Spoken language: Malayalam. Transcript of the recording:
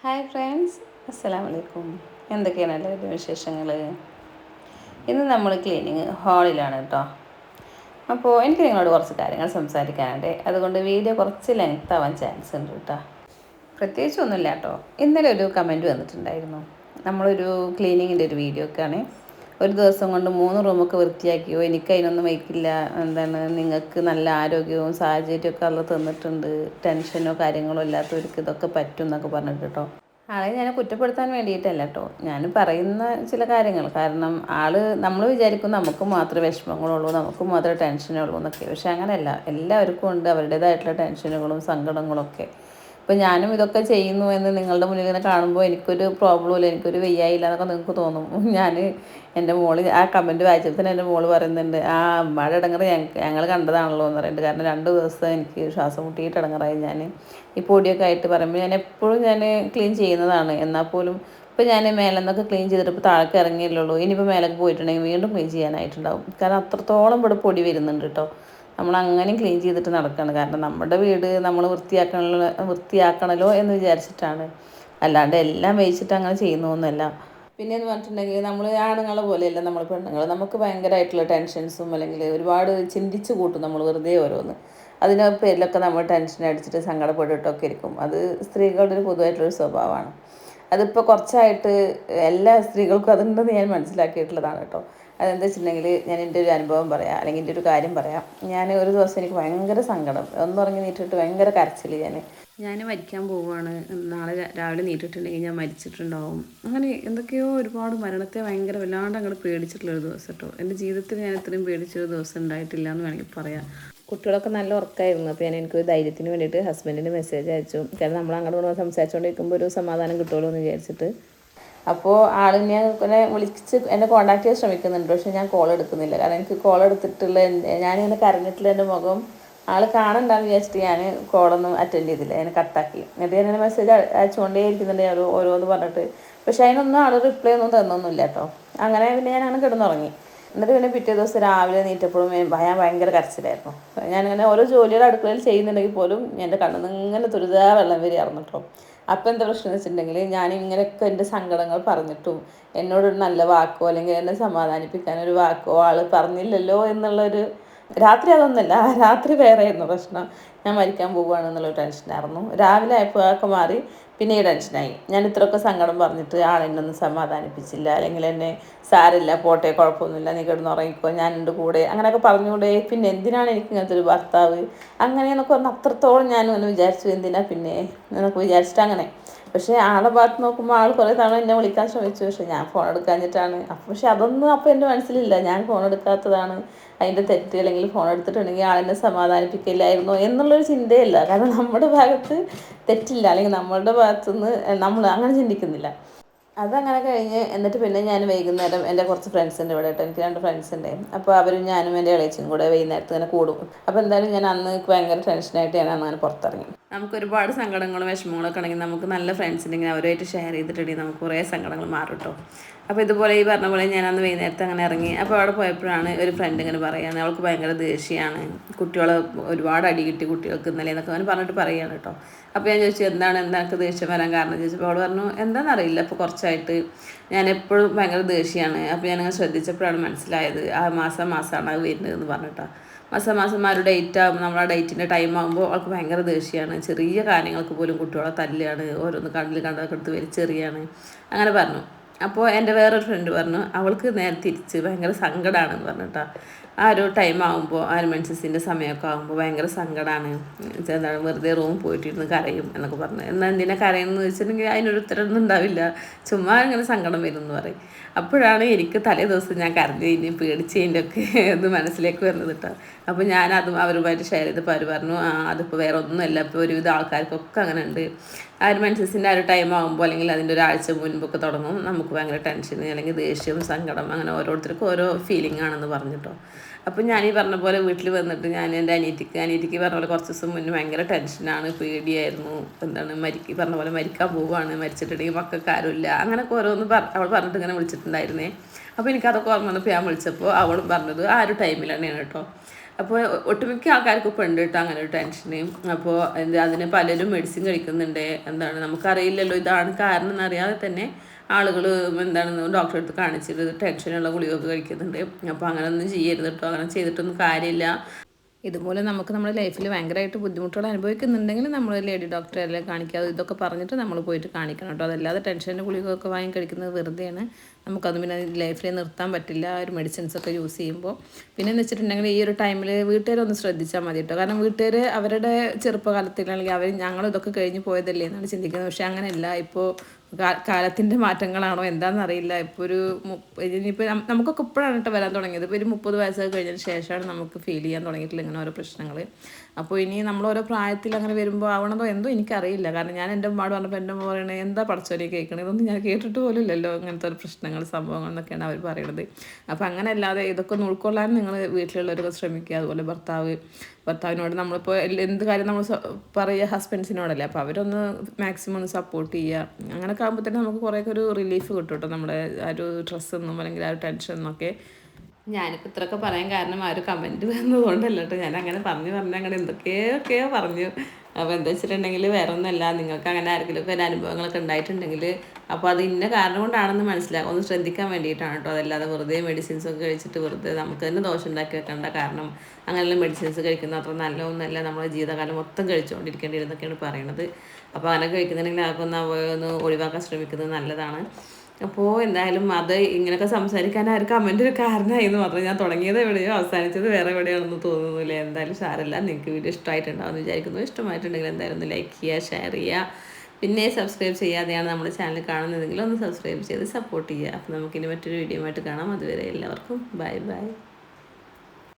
ഹായ് ഫ്രണ്ട്സ് അസ്സലാമു അലൈക്കും എന്തൊക്കെയാണ് എല്ലാവരുടെ വിശേഷങ്ങൾ ഇന്ന് നമ്മൾ ക്ലീനിങ് ഹാളിലാണ് കേട്ടോ. അപ്പോൾ എനിക്ക് നിങ്ങളോട് കുറച്ച് കാര്യങ്ങൾ സംസാരിക്കാനുണ്ട്. അതുകൊണ്ട് വീഡിയോ കുറച്ച് ലെങ്ത് ആവാൻ ചാൻസ് ഉണ്ട് കേട്ടോ. പ്രത്യേകിച്ച് ഒന്നുമില്ല കേട്ടോ. ഇന്നലെ ഒരു കമന്റ് വന്നിട്ടുണ്ടായിരുന്നു. നമ്മളൊരു ക്ലീനിങ്ങിന്റെ ഒരു വീഡിയോ ഒക്കെയാണ്. ഒരു ദിവസം കൊണ്ട് മൂന്ന് റൂമൊക്കെ വൃത്തിയാക്കിയോ എനിക്ക് അതിനൊന്നും വയ്ക്കില്ല. എന്താണ് നിങ്ങൾക്ക് നല്ല ആരോഗ്യവും സാഹചര്യമൊക്കെ ഉള്ള തന്നിട്ടുണ്ട്. ടെൻഷനോ കാര്യങ്ങളോ ഇല്ലാത്തവർക്ക് ഇതൊക്കെ പറ്റും എന്നൊക്കെ പറഞ്ഞിട്ട് കേട്ടോ. ആളെ ഞാൻ കുറ്റപ്പെടുത്താൻ വേണ്ടിയിട്ടല്ല കേട്ടോ. ഞാൻ പറയുന്ന ചില കാര്യങ്ങൾ. കാരണം ആൾ നമ്മൾ വിചാരിക്കും നമുക്ക് മാത്രമേ വിഷമങ്ങളുള്ളൂ നമുക്ക് മാത്രമേ ടെൻഷനുള്ളൂ എന്നൊക്കെ. പക്ഷെ അങ്ങനെയല്ല. എല്ലാവർക്കും ഉണ്ട് അവരുടേതായിട്ടുള്ള ടെൻഷനുകളും സങ്കടങ്ങളൊക്കെ ഇപ്പം ഞാനും ഇതൊക്കെ ചെയ്യുന്നു എന്ന് നിങ്ങളുടെ മുന്നിൽ ഇങ്ങനെ കാണുമ്പോൾ എനിക്കൊരു പ്രോബ്ലം ഇല്ല എനിക്കൊരു വെയ്യായില്ല എന്നൊക്കെ നിങ്ങൾക്ക് തോന്നും. ഞാൻ എന്റെ മോൾ ആ കമന്റ് വായിച്ചപ്പോൾ തന്നെ എന്റെ മോൾ പറയുന്നുണ്ട് ആ അമ്മയുടെ ഇടങ്ങറ് ഞങ്ങൾ കണ്ടതാണല്ലോ എന്ന് പറയുന്നുണ്ട്. കാരണം രണ്ട് ദിവസം എനിക്ക് ശ്വാസം മുട്ടിയിട്ട് ഇടങ്ങറായി ഞാൻ ഈ പൊടിയൊക്കെ ആയിട്ട് പറയുമ്പോൾ ഞാൻ എപ്പോഴും ഞാൻ ക്ലീൻ ചെയ്യുന്നതാണ്. എന്നാൽ പോലും ഇപ്പോൾ ഞാൻ മേലെ നിന്നൊക്കെ ക്ലീൻ ചെയ്തിട്ട് ഇപ്പോൾ താഴേക്ക് ഇറങ്ങിയല്ലുള്ളൂ ഇനിയിപ്പോൾ മേലേക്ക് പോയിട്ടുണ്ടെങ്കിൽ വീണ്ടും ക്ലീൻ ചെയ്യാനായിട്ടുണ്ടാവും. കാരണം അത്രത്തോളം ഇവിടെ പൊടി വരുന്നുണ്ട് കേട്ടോ നമ്മൾ അങ്ങനെയും ക്ലീൻ ചെയ്തിട്ട് നടക്കുകയാണ് കാരണം നമ്മുടെ വീട് നമ്മൾ വൃത്തിയാക്കണല്ലോ വൃത്തിയാക്കണല്ലോ എന്ന് വിചാരിച്ചിട്ടാണ്. അല്ലാണ്ട് എല്ലാം വേവിച്ചിട്ട് അങ്ങനെ ചെയ്യുന്നൊന്നുമല്ല. പിന്നെ എന്ന് പറഞ്ഞിട്ടുണ്ടെങ്കിൽ നമ്മൾ ആണുങ്ങളെ പോലെയല്ല നമ്മൾ പെണ്ണുങ്ങൾ. നമുക്ക് ഭയങ്കരമായിട്ടുള്ള ടെൻഷൻസും അല്ലെങ്കിൽ ഒരുപാട് ചിന്തിച്ച് കൂട്ടും നമ്മൾ വെറുതെ ഓരോന്ന്. അതിന്റെ പേരിലൊക്കെ നമ്മൾ ടെൻഷൻ അടിച്ചിട്ട് സങ്കടപ്പെട്ടിട്ടൊക്കെ ഇരിക്കും. അത് സ്ത്രീകളുടെ ഒരു പൊതുവായിട്ടുള്ളൊരു സ്വഭാവമാണ്. അതിപ്പോൾ കുറച്ചായിട്ട് എല്ലാ സ്ത്രീകൾക്കും അതുണ്ടെന്ന് ഞാൻ മനസ്സിലാക്കിയിട്ടുള്ളതാണ് കേട്ടോ. അതെന്താ വെച്ചിട്ടുണ്ടെങ്കിൽ ഞാൻ എന്റെ ഒരു അനുഭവം പറയാം അല്ലെങ്കിൽ എന്റെ ഒരു കാര്യം പറയാം. ഞാൻ ഒരു ദിവസം എനിക്ക് ഭയങ്കര സങ്കടം. ഒന്ന് ഒന്നുറങ്ങി നീട്ടിട്ട് ഭയങ്കര കരച്ചിൽ ഞാൻ ഞാൻ മരിക്കാൻ പോവുകയാണ് നാളെ രാവിലെ നീട്ടിട്ടുണ്ടെങ്കിൽ ഞാൻ മരിച്ചിട്ടുണ്ടാവും. അങ്ങനെ എന്തൊക്കെയോ ഒരുപാട് മരണത്തെ ഭയങ്കര വല്ലാണ്ട് അങ്ങോട്ട് പേടിച്ചിട്ടുള്ളൊരു ദിവസം കേട്ടോ എന്റെ ജീവിതത്തിൽ ഞാൻ ഇത്രയും പേടിച്ചൊരു ദിവസം ഉണ്ടായിട്ടില്ല എന്ന് വേണമെങ്കിൽ പറയാം. കുട്ടികളൊക്കെ നല്ല ഉറക്കായിരുന്നു. അപ്പോൾ ഞാൻ എനിക്കൊരു ധൈര്യത്തിന് വേണ്ടിയിട്ട് ഹസ്ബൻഡിന് മെസ്സേജ് അയച്ചു. കാരണം നമ്മൾ അങ്ങോട്ട് കൊണ്ട് സംസാരിച്ചുകൊണ്ടിരിക്കുമ്പോൾ ഒരു സമാധാനം കിട്ടുമല്ലോ എന്ന് വിചാരിച്ചിട്ട് അപ്പോൾ ആളിനെ ഇങ്ങനെ വിളിച്ച് എന്നെ കോൺടാക്ട് ചെയ്യാൻ ശ്രമിക്കുന്നുണ്ട്. പക്ഷേ ഞാൻ കോൾ എടുക്കുന്നില്ല. കാരണം എനിക്ക് കോൾ എടുത്തിട്ടുള്ള ഞാനിങ്ങനെ കരഞ്ഞിട്ടുള്ള എന്റെ മുഖം ആൾ കാണണ്ടാന്ന് വിചാരിച്ചിട്ട് ഞാൻ കോളൊന്നും അറ്റൻഡ് ചെയ്തില്ല. ഞാൻ കട്ടാക്കി എന്നിട്ട് ഞാൻ മെസ്സേജ് അയച്ചുകൊണ്ടേ ഇരിക്കുന്നുണ്ട് ഞാൻ ഓരോന്ന് പറഞ്ഞിട്ട്. പക്ഷെ അതിനൊന്നും ആൾ റിപ്ലൈ ഒന്നും തന്നൊന്നുമില്ല കേട്ടോ. അങ്ങനെ പിന്നെ ഞാൻ അങ്ങനെ കിടന്നുറങ്ങി. എന്നിട്ട് പിന്നെ പിറ്റേ ദിവസം രാവിലെ നീറ്റപ്പോഴും ഞാൻ ഭയങ്കര കരച്ചിലായിരുന്നു. ഞാനിങ്ങനെ ഓരോ ജോലിയുടെ അടുക്കളയിൽ ചെയ്യുന്നുണ്ടെങ്കിൽ പോലും എന്റെ കണ്ണിൽ നിന്ന് ഇങ്ങനെ തുരിതാ വെള്ളം വരികയായിരുന്നു കേട്ടോ. അപ്പം എന്താ പ്രശ്നം എന്ന് വെച്ചിട്ടുണ്ടെങ്കിൽ ഞാൻ ഇങ്ങനെയൊക്കെ എന്റെ സങ്കടങ്ങൾ പറഞ്ഞിട്ടും എന്നോടൊരു നല്ല വാക്കോ അല്ലെങ്കിൽ എന്നെ സമാധാനിപ്പിക്കാൻ ഒരു വാക്കോ ആൾ പറഞ്ഞില്ലല്ലോ എന്നുള്ളൊരു രാത്രി അതൊന്നുമല്ല. രാത്രി വേറെ ആയിരുന്നു പ്രശ്നം. ഞാൻ മരിക്കാൻ പോവുകയാണെന്നുള്ള ടെൻഷനായിരുന്നു രാവിലെ ആയപ്പോൾ അതൊക്കെ മാറി പിന്നെ ഈ ടെൻഷനായി ഞാൻ ഇത്രയൊക്കെ സങ്കടം പറഞ്ഞിട്ട് ആളെന്നൊന്നും സമാധാനിപ്പിച്ചില്ല. അല്ലെങ്കിൽ എന്നെ സാരില്ല പോട്ടെ കുഴപ്പമൊന്നുമില്ല നീ കിടന്ന് ഉറങ്ങിക്കോ ഞാൻ എന്റെ കൂടെ. അങ്ങനെയൊക്കെ പറഞ്ഞുകൂടെ പിന്നെ എന്തിനാണ് എനിക്ക് ഇങ്ങനത്തെ ഒരു ഭർത്താവ്? അങ്ങനെയെന്നൊക്കെ പറഞ്ഞ് അത്രത്തോളം ഞാൻ ഒന്ന് വിചാരിച്ചു എന്തിനാ പിന്നെ? എന്നൊക്കെ വിചാരിച്ചിട്ട് അങ്ങനെ പക്ഷേ ആളെ ഭാഗത്ത് നോക്കുമ്പോൾ ആൾ കുറേ തവണ എന്നെ വിളിക്കാൻ ശ്രമിച്ചു. പക്ഷേ ഞാൻ ഫോൺ എടുക്കാഞ്ഞിട്ടാണ്. അപ്പോൾ പക്ഷെ അതൊന്നും അപ്പോൾ എന്റെ മനസ്സിലില്ല. ഞാൻ ഫോൺ എടുക്കാത്തതാണ്. അതിന്റെ തെറ്റ് അല്ലെങ്കിൽ ഫോൺ എടുത്തിട്ടുണ്ടെങ്കിൽ ആളെന്നെ സമാധാനിപ്പിക്കില്ലായിരുന്നു എന്നുള്ളൊരു ചിന്തയല്ല. കാരണം നമ്മുടെ ഭാഗത്ത് തെറ്റില്ല. അല്ലെങ്കിൽ നമ്മളുടെ ഭാഗത്തുനിന്ന് നമ്മൾ അങ്ങനെ ചിന്തിക്കുന്നില്ല. അതങ്ങനെ കഴിഞ്ഞ് എന്നിട്ട് പിന്നെ ഞാൻ വൈകുന്നേരം എന്റെ കുറച്ച് ഫ്രണ്ട്സിന്റെ ഇവിടെ കേട്ടോ. എനിക്ക് രണ്ട് ഫ്രണ്ട്സ് ഉണ്ട്. അപ്പോൾ അവരും ഞാനും എന്റെ ഇളയച്ചും കൂടെ വൈകുന്നേരത്ത് തന്നെ കൂടും. അപ്പോൾ എന്തായാലും ഞാൻ അന്ന് ഭയങ്കര ടെൻഷനായിട്ട് ഞാൻ അന്ന് അങ്ങനെ പുറത്തിറങ്ങി. നമുക്ക് ഒരുപാട് സങ്കടങ്ങളും വിഷമങ്ങളൊക്കെ ഉണ്ടെങ്കിൽ നമുക്ക് നല്ല ഫ്രണ്ട്സ് ഉണ്ടെങ്കിൽ അവരുമായിട്ട് ഷെയർ ചെയ്തിട്ടുണ്ടെങ്കിൽ നമുക്ക് കുറേ സങ്കടങ്ങൾ മാറും കേട്ടോ അപ്പോൾ ഇതുപോലെ ഈ പറഞ്ഞ പോലെ ഞാൻ അന്ന് വൈകുന്നേരത്ത് അങ്ങനെ ഇറങ്ങി. അപ്പോൾ അവിടെ പോയപ്പോഴാണ് ഒരു ഫ്രണ്ട് ഇങ്ങനെ പറയുന്നത്. അവൾക്ക് ഭയങ്കര ദേഷ്യമാണ്. കുട്ടികളെ ഒരുപാട് അടി കിട്ടി കുട്ടികൾക്ക് ഇന്നലെ എന്നൊക്കെ അവന് പറഞ്ഞിട്ട് പറയുകയാണ് കേട്ടോ. അപ്പോൾ ഞാൻ ചോദിച്ചു എന്താണ് എനിക്ക് ദേഷ്യം വരാൻ കാരണം? ചോദിച്ചപ്പോൾ അവൾ പറഞ്ഞു എന്താണെന്നറിയില്ല അപ്പോൾ കുറച്ചായിട്ട് ഞാൻ എപ്പോഴും ഭയങ്കര ദേഷ്യമാണ്. അപ്പോൾ ഞാനങ്ങനെ ശ്രദ്ധിച്ചപ്പോഴാണ് മനസ്സിലായത് ആ മാസം മാസമാണ് അത് വരുന്നത് എന്ന് പറഞ്ഞിട്ടോ. മാസം മാസം ആ ഒരു ഡേറ്റ് ആകുമ്പോൾ നമ്മൾ ആ ഡേറ്റിന്റെ ടൈം ആകുമ്പോൾ അവൾക്ക് ഭയങ്കര ദേഷ്യമാണ്. ചെറിയ കാര്യങ്ങൾക്ക് പോലും കുട്ടികളെ തല്ലുകയാണ്. ഓരോന്ന് കണ്ണിൽ കണ്ടൊക്കെ എടുത്ത് വലിച്ചെറിയാണ്. അങ്ങനെ പറഞ്ഞു. അപ്പോൾ എന്റെ വേറൊരു ഫ്രണ്ട് പറഞ്ഞു അവൾക്ക് നേരെ തിരിച്ച് ഭയങ്കര സങ്കടമാണെന്ന് പറഞ്ഞിട്ടാ. ആ ഒരു ടൈം ആകുമ്പോൾ ആ ഒരു മെൻസസിന്റെ സമയമൊക്കെ ആകുമ്പോൾ ഭയങ്കര സങ്കടമാണ് എന്താണ് വെറുതെ റൂം പോയിട്ടിരുന്ന് കരയും എന്നൊക്കെ പറഞ്ഞു. എന്നാൽ എന്തിനാ കരയുന്നത് വെച്ചിട്ടുണ്ടെങ്കിൽ അതിനൊരു ഉത്തരമൊന്നും ഉണ്ടാവില്ല. ചുമ്മാ ഇങ്ങനെ സങ്കടം വരും എന്ന് പറയും. അപ്പോഴാണ് എനിക്ക് തലേ ദിവസം ഞാൻ കരഞ്ഞു കഴിഞ്ഞ് പേടിച്ചതിന്റെ ഒക്കെ ഇത് മനസ്സിലേക്ക് വരുന്നത് കേട്ടോ. അപ്പോൾ ഞാനതും അവരുമായിട്ട് ഷെയർ ചെയ്തപ്പോൾ അവർ പറഞ്ഞു ആ അതിപ്പോൾ വേറെ ഒന്നുമല്ല. ഇപ്പോൾ ഒരുവിധ ആൾക്കാർക്കൊക്കെ അങ്ങനെ ഉണ്ട്. ആ ഒരു മെൻസസിന്റെ ആ ഒരു ടൈം ആകുമ്പോൾ അല്ലെങ്കിൽ അതിന്റെ ഒരാഴ്ച മുൻപൊക്കെ തുടങ്ങും. നമുക്ക് ഭയങ്കര ടെൻഷൻ അല്ലെങ്കിൽ ദേഷ്യം സങ്കടം അങ്ങനെ ഓരോരുത്തർക്കും ഓരോ ഫീലിംഗ് ആണെന്ന് പറഞ്ഞിട്ടോ. അപ്പം ഞാൻ ഈ പറഞ്ഞ പോലെ വീട്ടിൽ വന്നിട്ട് ഞാൻ എന്റെ അനിയത്തിക്ക് അനിയത്തിക്ക് പറഞ്ഞ പോലെ കുറച്ച് ദിവസം മുന്നേ ഭയങ്കര ടെൻഷനാണ് പേടിയായിരുന്നു. എന്താണ് മരിക്ക് പറഞ്ഞ പോലെ മരിക്കാൻ പോവുകയാണ് മരിച്ചിട്ടുണ്ടെങ്കിൽ മക്കൾക്ക് ആരുമില്ല. അങ്ങനെയൊക്കെ ഓരോന്ന് പറ അവൾ പറഞ്ഞിട്ട് ഇങ്ങനെ വിളിച്ചിട്ടുണ്ടായിരുന്നേ. അപ്പോൾ എനിക്കതൊക്കെ ഓർമ്മ വന്നപ്പോൾ ഞാൻ വിളിച്ചപ്പോൾ അവൾ പറഞ്ഞത് ആ ഒരു ടൈമിലാണ് കേട്ടോ. അപ്പോൾ ഒട്ടുമിക്ക ആൾക്കാർക്കും ഇപ്പോൾ ഉണ്ട് കേട്ടോ അങ്ങനെ ഒരു ടെൻഷന് അപ്പോൾ എന്ത് അതിന് പലരും മെഡിസിൻ കഴിക്കുന്നുണ്ട്. എന്താണ് നമുക്കറിയില്ലല്ലോ ഇതാണ് കാരണം എന്നറിയാതെ തന്നെ ആളുകൾ എന്താണ് ഡോക്ടറെ അടുത്ത് കാണിച്ചിട്ട് ടെൻഷനുള്ള ഗുളികയൊക്കെ കഴിക്കുന്നുണ്ട്. അപ്പോൾ അങ്ങനെ ഒന്നും ചെയ്യരുത് കേട്ടോ. അങ്ങനെ ചെയ്തിട്ടൊന്നും കാര്യമില്ല. ഇതുപോലെ നമുക്ക് നമ്മുടെ ലൈഫിൽ ഭയങ്കരമായിട്ട് ബുദ്ധിമുട്ടുകൾ അനുഭവിക്കുന്നുണ്ടെങ്കിൽ നമ്മൾ ലേഡി ഡോക്ടറെ അല്ലെ കാണിക്കാതെ ഇതൊക്കെ പറഞ്ഞിട്ട് നമ്മൾ പോയിട്ട് കാണിക്കണം കേട്ടോ. അതല്ലാതെ ടെൻഷന്റെ ഗുളികയൊക്കെ വാങ്ങി കഴിക്കുന്നത് വെറുതെയാണ്. നമുക്കത് പിന്നെ ലൈഫിൽ നിർത്താൻ പറ്റില്ല ഒരു മെഡിസിൻസൊക്കെ യൂസ് ചെയ്യുമ്പോൾ. പിന്നെ എന്ന് വെച്ചിട്ടുണ്ടെങ്കിൽ ഈ ഒരു ടൈമിൽ വീട്ടുകാരൊന്ന് ശ്രദ്ധിച്ചാൽ മതി കേട്ടോ. കാരണം വീട്ടുകാർ അവരുടെ ചെറുപ്പകാലത്തിലാണെങ്കിൽ അവർ ഞങ്ങൾ ഇതൊക്കെ കഴിഞ്ഞ് പോയതല്ലേ എന്നാണ് ചിന്തിക്കുന്നത്. പക്ഷേ അങ്ങനെയല്ല. ഇപ്പോൾ കാലത്തിന്റെ മാറ്റങ്ങളാണോ എന്താണെന്നറിയില്ല ഇപ്പോൾ ഒരു ഇനിയിപ്പോൾ നമുക്കൊക്കെ ഇപ്പോഴാണ് കേട്ടോ വരാൻ തുടങ്ങിയത്. ഇപ്പോൾ ഒരു മുപ്പത് വയസ്സൊക്കെ കഴിഞ്ഞതിന് ശേഷമാണ് നമുക്ക് ഫീൽ ചെയ്യാൻ തുടങ്ങിയിട്ടില്ല ഇങ്ങനെ ഓരോ പ്രശ്നങ്ങൾ അപ്പോൾ ഇനി നമ്മൾ ഓരോ പ്രായത്തിൽ അങ്ങനെ വരുമ്പോൾ ആവണതോ എന്തോ എനിക്കറിയില്ല. കാരണം ഞാൻ എന്റെ ഉമ്മാട് പറഞ്ഞപ്പോൾ എന്റെ ഉമ്മ പറയണേ എന്താ പഠിച്ചവരെ കേൾക്കണത് ഇതൊന്നും ഞാൻ കേട്ടിട്ട് പോലും ഇല്ലല്ലോ അങ്ങനത്തെ ഒരു പ്രശ്നങ്ങൾ സംഭവങ്ങൾ എന്നൊക്കെയാണ് അവർ പറയണത്. അപ്പോൾ അങ്ങനെ അല്ലാതെ ഇതൊക്കെ ഉൾക്കൊള്ളാൻ നിങ്ങൾ വീട്ടിലുള്ളവരൊക്കെ ശ്രമിക്കുക. അതുപോലെ ഭർത്താവ് ഭർത്താവിനോട് നമ്മളിപ്പോൾ എന്ത് കാര്യം നമ്മൾ പറയുക ഹസ്ബൻഡ്സിനോടല്ലേ അപ്പോൾ അവരൊന്ന് മാക്സിമം ഒന്ന് സപ്പോർട്ട് ചെയ്യുക. അങ്ങനെയൊക്കെ ആകുമ്പോൾ തന്നെ നമുക്ക് കുറേയൊക്കെ ഒരു റിലീഫ് കിട്ടും കേട്ടോ നമ്മുടെ ആ ഒരു സ്ട്രെസ്സൊന്നും അല്ലെങ്കിൽ ആ ഒരു ടെൻഷനൊക്കെ ഞാനിപ്പോൾ ഇത്രയൊക്കെ പറയാൻ കാരണം ആ ഒരു കമന്റ് വന്നതുകൊണ്ടല്ല കേട്ടോ. ഞാൻ അങ്ങനെ പറഞ്ഞു പറഞ്ഞു അങ്ങനെ എന്തൊക്കെയൊക്കെയോ പറഞ്ഞു. അപ്പോൾ എന്താ വെച്ചിട്ടുണ്ടെങ്കിൽ വേറെ ഒന്നുമല്ല നിങ്ങൾക്ക് അങ്ങനെ ആർക്കെങ്കിലും ഒരു അനുഭവങ്ങളൊക്കെ ഉണ്ടായിട്ടുണ്ടെങ്കിൽ അപ്പോൾ അത് ഇന്ന കാരണം കൊണ്ടാണെന്ന് മനസ്സിലാക്കുക ഒന്ന് ശ്രദ്ധിക്കാൻ വേണ്ടിയിട്ടാണ് കേട്ടോ അതല്ലാതെ വെറുതെ മെഡിസിൻസ് ഒക്കെ കഴിച്ചിട്ട് വെറുതെ നമുക്ക് തന്നെ ദോഷം ഉണ്ടാക്കി വെക്കേണ്ട കാരണം അങ്ങനെയുള്ള മെഡിസിൻസ് കഴിക്കുന്ന അത്ര നല്ല ഒന്നല്ല നമ്മുടെ ജീവിതകാലം മൊത്തം കഴിച്ചുകൊണ്ടിരിക്കേണ്ടി വരുന്നൊക്കെയാണ് പറയണത് അപ്പോൾ അങ്ങനെ കഴിക്കുന്നുണ്ടെങ്കിൽ അതൊക്കെ ഒന്ന് ഒഴിവാക്കാൻ ശ്രമിക്കുന്നത് നല്ലതാണ്. അപ്പോൾ എന്തായാലും അത് ഇങ്ങനെയൊക്കെ സംസാരിക്കാൻ കമന്റ് ഒരു കാരണമായി എന്ന് മാത്രം ഞാൻ തുടങ്ങിയത് എവിടെയോ അവസാനിച്ചത് വേറെ എവിടെയാണെന്ന് തോന്നുന്നില്ല. എന്തായാലും സാറല്ല നിങ്ങൾക്ക് വീഡിയോ ഇഷ്ടമായിട്ടുണ്ടാവും വിചാരിക്കുന്നു. ഇഷ്ടമായിട്ടുണ്ടെങ്കിൽ എന്തായാലും ഒന്ന് ലൈക്ക് ചെയ്യുക ഷെയർ ചെയ്യുക. പിന്നെ സബ്സ്ക്രൈബ് ചെയ്യാതെയാണ് നമ്മുടെ ചാനൽ കാണുന്നതെങ്കിൽ ഒന്ന് സബ്സ്ക്രൈബ് ചെയ്ത് സപ്പോർട്ട് ചെയ്യുക. അപ്പോൾ നമുക്കിനി മറ്റൊരു വീഡിയോ ആയിട്ട് കാണാം. അതുവരെ എല്ലാവർക്കും ബൈ ബൈ